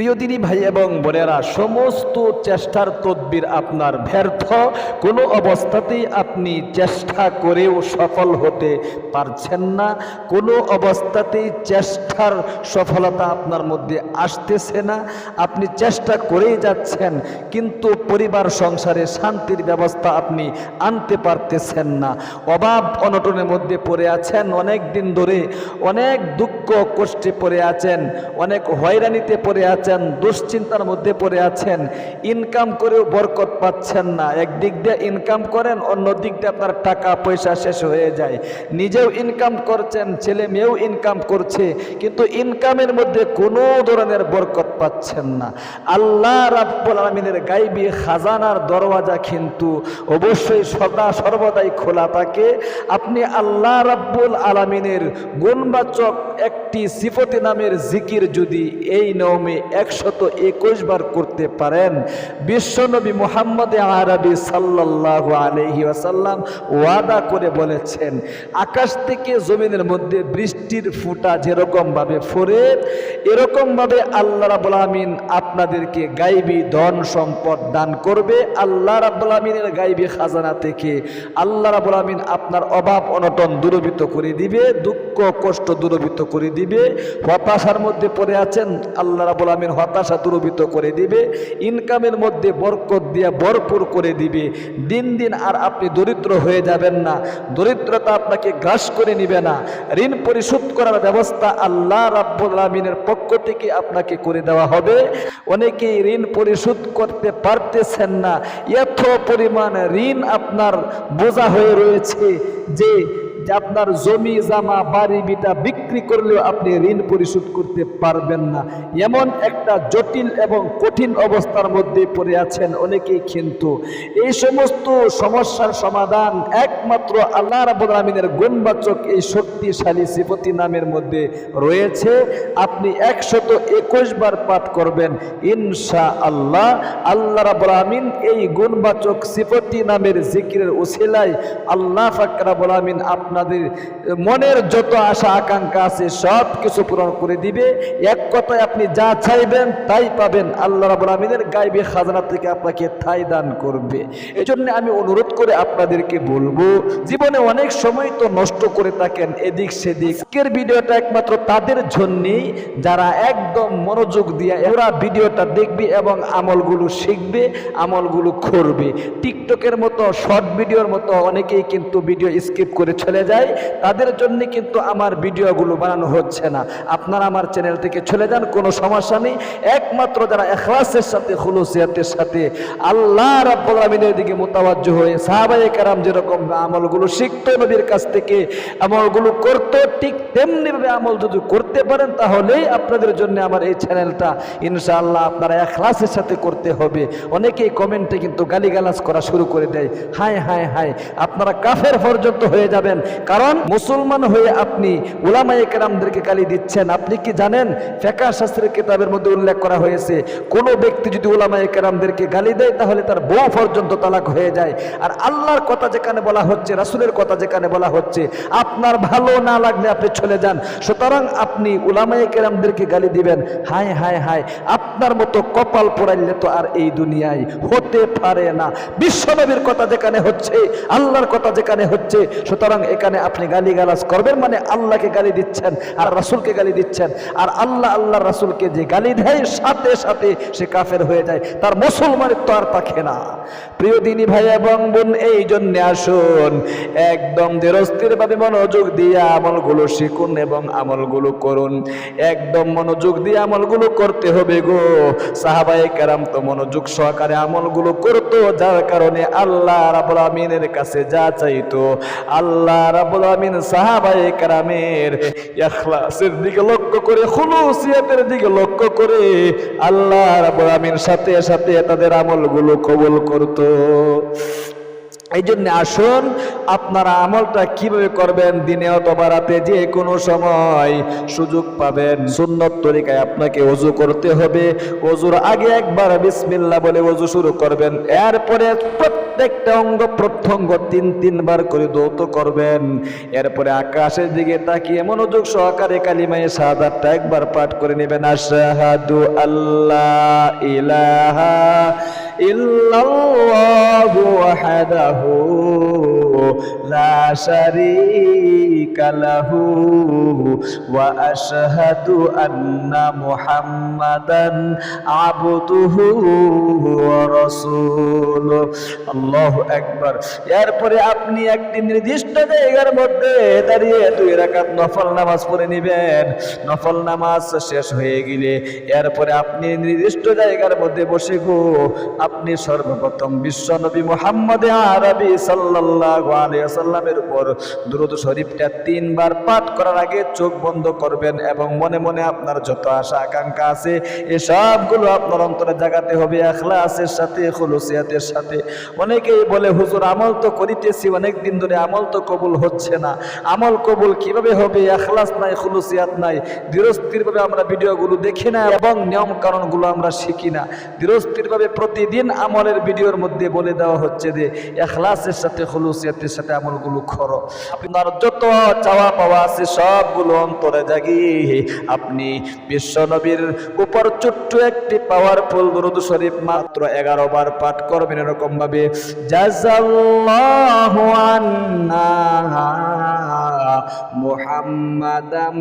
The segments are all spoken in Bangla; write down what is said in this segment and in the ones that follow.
প্রিয় দিদি ভাই এবং বোনেরা, সমস্ত চেষ্টার তদবির আপনার ব্যর্থ। কোনো অবস্থাতেই আপনি চেষ্টা করেও সফল হতে পারছেন না। কোনো অবস্থাতেই চেষ্টার সফলতা আপনার মধ্যে আসতেছে না। আপনি চেষ্টা করেই যাচ্ছেন, কিন্তু পরিবার, সংসারে শান্তির ব্যবস্থা আপনি আনতে পারতেছেন না। অভাব, অনটনের মধ্যে পড়ে আছেন, অনেক দিন ধরে অনেক দুঃখ, কষ্টে পড়ে আছেন, অনেক হয়রানিতে পড়ে আছেন। দুশ্চিন্তার মধ্যে পড়ে আছেন ইনকাম করেও বরকত পাচ্ছেন না। একদিক দিয়ে ইনকাম করেন অন্য দিক দিয়ে আপনার টাকা, পয়সা শেষ হয়ে যায়। নিজেও ইনকাম করছেন, ছেলে মেয়েও ইনকাম করছে, কিন্তু ইনকামের মধ্যে কোনো ধরনের বরকত পাচ্ছেন না। আল্লাহ রাব্বুল আলমিনের গাইবি খাজানার দরওয়াজা কিন্তু অবশ্যই সদা সর্বদাই খোলা থাকে। আপনি আল্লাহ রাব্বুল আলমিনের গুণবাচক একটি সিফতি নামের জিকির যদি এই নিয়মে একশত একুশ বার করতে পারেন। বিশ্বনবী মোহাম্মদ আরবি সাল্লাহ আলহি আসাল্লাম ওয়াদা করে বলেছেন, আকাশ থেকে জমিনের মধ্যে বৃষ্টির ফুটা যেরকমভাবে ফোরে এরকমভাবে আল্লাহ রাবুল আমিন আপনাদেরকে গাইবি ধন সম্পদ দান করবে। আল্লাহ রাবুল আমিনের গাইবি খাজানা থেকে আল্লাহ রাবুল আমিন আপনার অভাব অনটন দূরবিত করে দিবে, দুঃখ কষ্ট দূরবিত করে দিবে। হতাশার মধ্যে পড়ে আছেন আল্লাহ রাবুল আমিন হতাশা দূরবিত করে দিবে, ইনকামের মধ্যে বরকত দিয়ে ভরপুর করে দিবে। দিন দিন আর আপনি দরিদ্র হয়ে যাবেন না। দরিদ্রতা আপনাকে গ্রাস করে নিবে না। ঋণ পরিশোধ করার ব্যবস্থা আল্লাহ রাব্বুল আলমিনের পক্ষ থেকে আপনাকে করে দেওয়া হবে। অনেকেই ঋণ পরিশোধ করতে পারতেছেন না। এত পরিমাণ ঋণ আপনার বোঝা হয়ে রয়েছে যে যে আপনার জমি, জামা, বাড়ি, বিটা বিক্রি করলেও আপনি ঋণ পরিশোধ করতে পারবেন না। এমন একটা জটিল এবং কঠিন অবস্থার মধ্যে পড়ে আছেন অনেকেই কিন্তু। এই সমস্ত সমস্যার সমাধান একমাত্র আল্লাহ রাবুল আলমিনের গুণবাচক এই শক্তিশালী সিপতি নামের মধ্যে রয়েছে। আপনি একশত একুশ বার পাঠ করবেন ইনশা আল্লাহ আল্লাহ রাবুল আমিন এই গুণবাচক সিপতি নামের জিকিরের উসিলায় আল্লাহ ফাকরাবুল আমিন আপনাদের মনের যত আশা, আকাঙ্ক্ষা আছে সব কিছু পূরণ করে দিবে। এক কথায় আপনি যা চাইবেন তাই পাবেন। আল্লাহ রাবুল আমিনের গাইবে খাজনা থেকে আপনাকে তাই দান করবে। এই জন্য আমি অনুরোধ করে আপনাদেরকে বলব, জীবনে অনেক সময় তো নষ্ট করে থাকেন, এদিক সেদিক। আজকের ভিডিওটা একমাত্র তাদের জন্যেই, যারা একদম মনোযোগ দিয়ে ওরা ভিডিওটা দেখবে এবং আমলগুলো শিখবে, আমলগুলো করবে। টিকটকের মতো, শর্ট ভিডিওর মতো অনেকেই কিন্তু ভিডিও স্কিপ করে চলে যায়, তাদের জন্য কিন্তু আমার ভিডিওগুলো বানানো হচ্ছে না। আপনারা আমার চ্যানেল থেকে চলে যান, কোনো সমস্যা নেই। একমাত্র যারা এখলাসের সাথে, খুলুসিয়াতের সাথে আল্লাহ রাব্বুল দিকে মোতাবাজ্য হয়ে সাহাবায়ে কারাম যেরকম আমলগুলো শিখতো, নবীর কাছ থেকে আমলগুলো করত, ঠিক তেমনিভাবে আমল যদি করতে পারেন, তাহলেই আপনাদের জন্য আমার এই চ্যানেলটা ইনশাআল্লাহ আপনারা এখলাসের সাথে করতে হবে। অনেকেই কমেন্টে কিন্তু গালিগালাজ করা শুরু করে দেয়, হায় হায় হায়, আপনারা কাফের পর্যন্ত হয়ে যাবেন। কারণ মুসলমান হয়ে আপনি উলামায়ে কেরামদেরকে গালি দিচ্ছেন। আপনি কি জানেন? ফেকা শাস্ত্রের কিতাবের মধ্যে উল্লেখ করা হয়েছে, কোনো ব্যক্তি যদি উলামায়ে কেরামদেরকে গালি দেয়, তাহলে তার বউ পর্যন্ত তালাক হয়ে যায়। আর আল্লাহর কথা যেখানে বলা হচ্ছে, রাসুলের কথা যেখানে বলা হচ্ছে, আপনার ভালো না লাগলে আপনি চলে যান। সুতরাং আপনি উলামায়ে কেরামদেরকে গালি দিবেন। হায় হায় হায়, আপনার মতো কপাল পোড়াইলে তো আর এই দুনিয়ায় হতে পারে না। বিশ্বনবীর কথা যেখানে হচ্ছে, আল্লাহর কথা যেখানে হচ্ছে, সুতরাং এখানে আপনি গালি গালাজ করবেন মানে আল্লাহকে গালি দিচ্ছেন আর রাসুলকে গালি দিচ্ছেন। আর আল্লাহ আল্লাহ রাসুলকে যে গালি দেয়, সাথে সাথে সে কাফের হয়ে যায়। তার মুসলমানের তো আর থাকে না। প্রিয় দিনী ভাই এবং বোন, এই জন্য আসুন, একদম ধীরস্থির ভাবে মনোযোগ দিয়ে আমলগুলো শিখুন এবং আমলগুলো করুন। একদম মনোযোগ দিয়ে আমলগুলো করতে হবে গো। সাহাবাই কারাম তো মনোযোগ সহকারে আমলগুলো করতো, যার কারণে আল্লাহ রাবুল আমিনের কাছে যা চাইতো, আল্লাহ রাবুল আমিন দিকে করে দিকে লক্ষ্য করে আল্লাহ আমিন সাথে সাথে তাদের আমলগুলো কবুল করতো। এই জন্য আসুন, আপনারা আমলটা কীভাবে করবেন দিনে অথবা রাতে যে কোনো সময় সুযোগ পাবেন। সুন্নত তরিকায় আপনাকে অজু করতে হবে। অজুর আগে একবার বিসমিল্লাহ বলে অজু শুরু করবেন। এরপরে প্রত্যেকটা অঙ্গ প্রত্যঙ্গ তিন, তিনবার করে দৌত করবেন। এরপরে আকাশের দিকে তাকিয়ে মনোযোগ সহকারে কালিমায়ে শাহাদাতটা একবার পাঠ করে নেবেন। আশহাদু আল্লাহ ইলাহা ইল্লাল্লাহু ওয়াহদাহু লা শারীকা আশহাদু আন্না মুহাম্মাদান আবদুহু ওয়া রাসূলুহু আল্লাহু আকবার এরপরে আপনি একটি নির্দিষ্ট জায়গার মধ্যে দাঁড়িয়ে দুই রাকাত নফল নামাজ পড়ে নেবেন। নফল নামাজ শেষ হয়ে গেলে এরপরে আপনি নির্দিষ্ট জায়গার মধ্যে বসে গো। আপনি সর্বপ্রথম বিশ্ব নবী মোহাম্মদ আরবি সাল্লাল্লাহু আলাইহি সাল্লামের উপর দ্রুত শরীফটা তিনবার পাঠ করার আগে চোখ বন্ধ করবেন এবং মনে মনে আপনার যত আশা, আকাঙ্ক্ষা আছে এসবগুলো আপনার অন্তরে জাগাতে হবে, এখলাসের সাথে, খুলুসিয়াতের সাথে। অনেকেই বলে, হুজুর, আমল তো করিতেছি অনেক দিন ধরে আমল তো কবুল হচ্ছে না। আমল কবুল কীভাবে হবে? এখলাস নাই, খুলুসিয়াত নাই। দৃঢ়স্থিরভাবে আমরা ভিডিওগুলো দেখি না এবং নিয়ম আমরা শিখি না। দৃঢ়স্থিরভাবে প্রতিদিন আমলের ভিডিওর মধ্যে বলে দেওয়া হচ্ছে যে, এখলাসের সাথে, খুলুসিয়াতের সাথে আমলগুলো করো। আপনার যত চাওয়া পাওয়া আছে, সবগুলো অন্তরে জাগিয়ে আপনি বিশ্ব নবীর উপর ছোট্ট একটি পাওয়ারফুল দরুদ শরীফ মাত্র এগারো বার পাঠ করবেন এরকম ভাবে জাজাল্লাহু আন্না মুহাম্মাদাম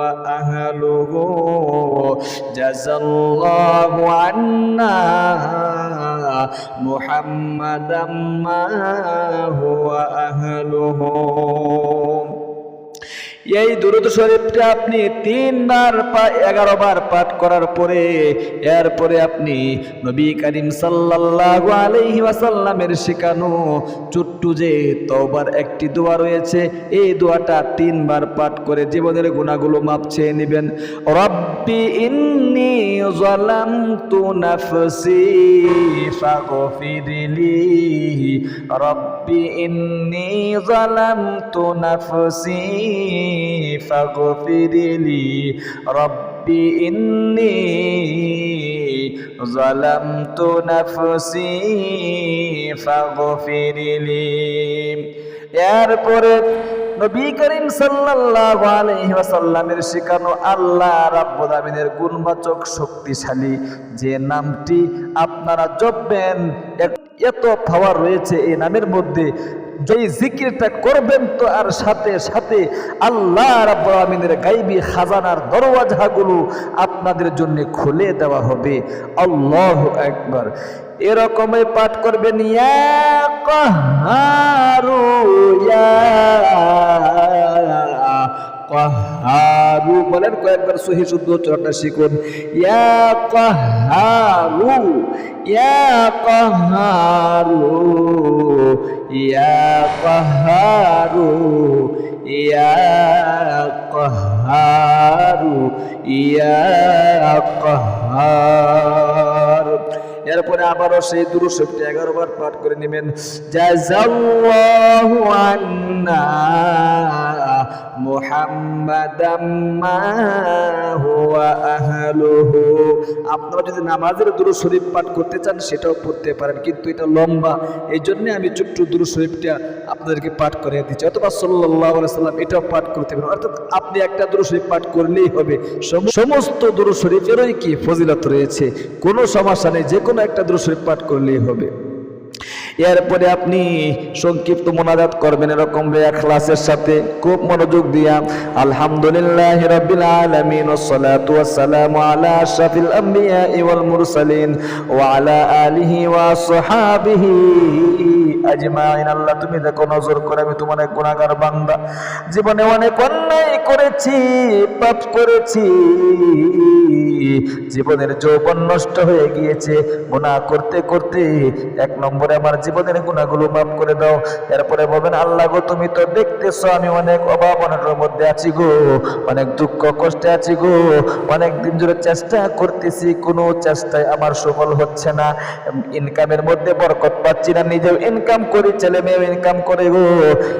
হুয়া আহলুহু জাজাল্লাহু আন্না মুহাম্মাদাম মা হুয়া আহলুহু এই দুরুদ শরীফটা আপনি তিনবার এগারো বার পাঠ করার পরে, এরপরে আপনি নবী করিম সাল্লাল্লাহু আলাইহি ওয়াসাল্লামের শেখানো চুট্টু যে তওবার একটি দোয়া রয়েছে, এই দোয়াটা তিনবার পাঠ করে জীবনের গুণাগুলো মাপ চেয়ে নেবেন। রব্বি ইন্নি যালামতু নাফসি ফাগফিরলি রব্বি ইন্নি যালামতু নাফসি فاغفر لي ربي إني ظلمت نفسي فاغفر لي এরপরে নবী করিম সাল্লাল্লাহু আলাইহি ওয়াসাল্লামের শেখানো আল্লাহ রাব্বুল আমিনের গুণবাচক শক্তিশালী যে নামটি আপনারা জপবেন এত পাওয়ার রয়েছে এই নামের মধ্যে যেই জিকিরটা করবেন তো আর সাথে সাথে আল্লাহ রাব্বুল আমিনের গাইবি খাজানার দরওয়াজাগুলো আপনাদের জন্য খুলে দেওয়া হবে। আল্লাহ একবার এরকমই পাঠ করবেন, ইয়া কাহারু ইয়া কাহারু। বলেন কয়েকবার সহি শুদ্ধ উচ্চারণটা শিখুন। ইয়া কাহারু ইয়া কাহারু ইয়া কাহারু ইয়া কাহারু ইয়া কাহার। এরপরে আবারও সেই দুরুশক্তি এগারো বার পাঠ করে নেবেন। আপনারা যদি নামাজের দুরু শরীফ পাঠ করতে চান, সেটাও পড়তে পারেন, কিন্তু এটা লম্বা। এই জন্য আমি ছোট্ট দুরু শরীফটা আপনাদেরকে পাঠ করে দিচ্ছি। অথবা আলাইহি সাল্লাম এটাও পাঠ করতে পারেন। অর্থাৎ আপনি একটা দুরু শরীফ পাঠ করলেই হবে। সমস্ত দুরু শরীফেরই কি ফজিলত রয়েছে? কোনো সমস্যা নেই যে কোনো একটা দুরূদ শরীফ পাঠ করলেই হবে। এরপরে আপনি সংক্ষিপ্ত মোনাজাত করবেন এরকম ক্লাসের সাথে। খুব মনোযোগ দিয়া, আলহামদুলিল্লাহ রাব্বিল আলামিন ওয়াসসালাতু ওয়াসসালামু আলা আশরাফিল আমবিয়া ওয়াল মুরসালিন, ওয়া আলা আলিহি ওয়া সাহাবিহি আজমাইন। আল্লাহ, তুমি দেখো, নজর করে আমি তোমার এক গুণাগার বান্দা। জীবনে অনেক অন্যায় করেছি, পাপ করেছি। জীবনের যৌবন নষ্ট হয়ে গিয়েছে। গুনাহ করতে করতে এক নম্বরে আমার জীবনের গুণাগুলো মাফ করে দাও। এরপরে বলবেন, আল্লাহ গো, তুমি তো দেখতেছো, আমি অনেক অভাব অনেকের মধ্যে আছি গো, অনেক দুঃখ কষ্টে আছি গো, অনেক দিন ধরে চেষ্টা করতেছি, কোনো চেষ্টায় আমার সফল হচ্ছে না। ইনকামের মধ্যে বরকত পাচ্ছি না, নিজেও ইনকাম করি, ছেলে মেয়েও ইনকাম করে গো,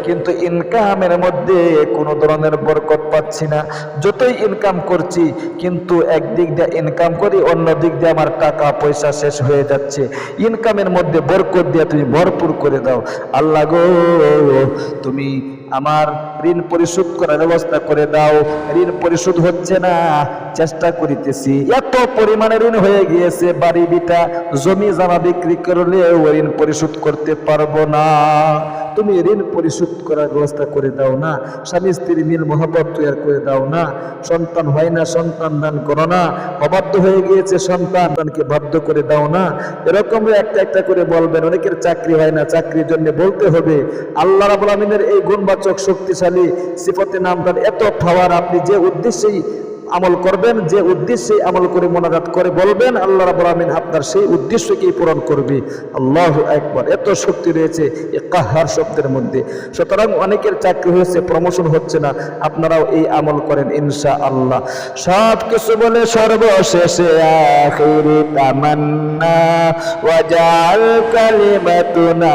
কিন্তু ইনকামের মধ্যে কোনো ধরনের বরকত পাচ্ছি না। যতই ইনকাম করছি, কিন্তু একদিক দিয়ে ইনকাম করি, অন্য দিক দিয়ে আমার টাকা পয়সা শেষ হয়ে যাচ্ছে। ইনকামের মধ্যে বরকত দিয়ে তুমি ভরপুর করে দাও। আল্লাহ গো, তুমি আমার ঋণ পরিশোধ করার ব্যবস্থা করে দাও। ঋণ পরিশোধ হচ্ছে না, চেষ্টা করিতেছি। এত পরিমাণে ঋণ হয়ে গিয়েছে, বাড়ি বিটা জমি জামা বিক্রি করলেও ঋণ পরিশোধ করতে পারব না। তুমি ঋণ পরিশোধ করার ব্যবস্থা করে দাও না, স্বামী স্ত্রী মিল মহব্বত তৈরি করে দাও না, সন্তান হয় না, সন্তান দান করো না, অবাধ্য হয়ে গিয়েছে সন্তানকে বাধ্য করে দাও না। এরকম একটা একটা করে বলবেন, অনেকের চাকরি হয় না, চাকরির জন্য বলতে হবে, আল্লাহ রাবুল আমিনের এই গুণবাচক শক্তিশালী সিফতে নাম তার এত পাওয়ার আপনি যে উদ্দেশ্যেই আমল করবেন, যে উদ্দেশ্যে আমল করে মোনাজাত করে বলবেন, আল্লাহ রাবুল আমিন আপনার সেই উদ্দেশ্যকেই পূরণ করবে। আল্লাহ একবার এত শক্তি রয়েছে এ কাহার শব্দের মধ্যে। সুতরাং অনেকের চাকরি হয়েছে প্রমোশন হচ্ছে না। আপনারাও এই আমল করেন ইনশা আল্লাহ সব কিছু বলে সর্বশেষে আখিরি তামান্না ওয়াজাল কালিমাতুনা।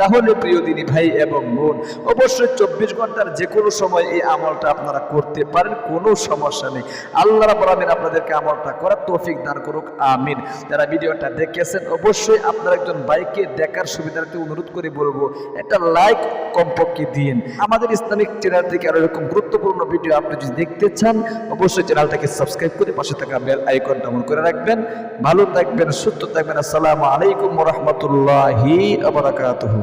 তাহলে প্রিয় দিনী ভাই এবং বোন, অবশ্যই চব্বিশ ঘণ্টার যে কোনো সময় এই আমলটা আপনারা করতে পারেন, কোনো সমস্যা নেই। আল্লাহ আমিন আপনাদেরকে আমলটা করার তৌফিক দান করুক, আমিন। যারা ভিডিওটা দেখেছেন, অবশ্যই আপনার একজন বাইকে দেখার সুবিধার্থে অনুরোধ করে বলব, একটা লাইক কমপক্ষে দিন আমাদের ইসলামিক চ্যানেল থেকে আরও এরকম গুরুত্বপূর্ণ ভিডিও আপনি যদি দেখতে চান, অবশ্যই চ্যানেলটাকে সাবস্ক্রাইব করে পাশে থাকা বেল আইকনটা অন করে রাখবেন। ভালো থাকবেন, সুস্থ থাকবেন। আসসালামু আলাইকুম রহমতুল্লাহি আবরাকাতুহু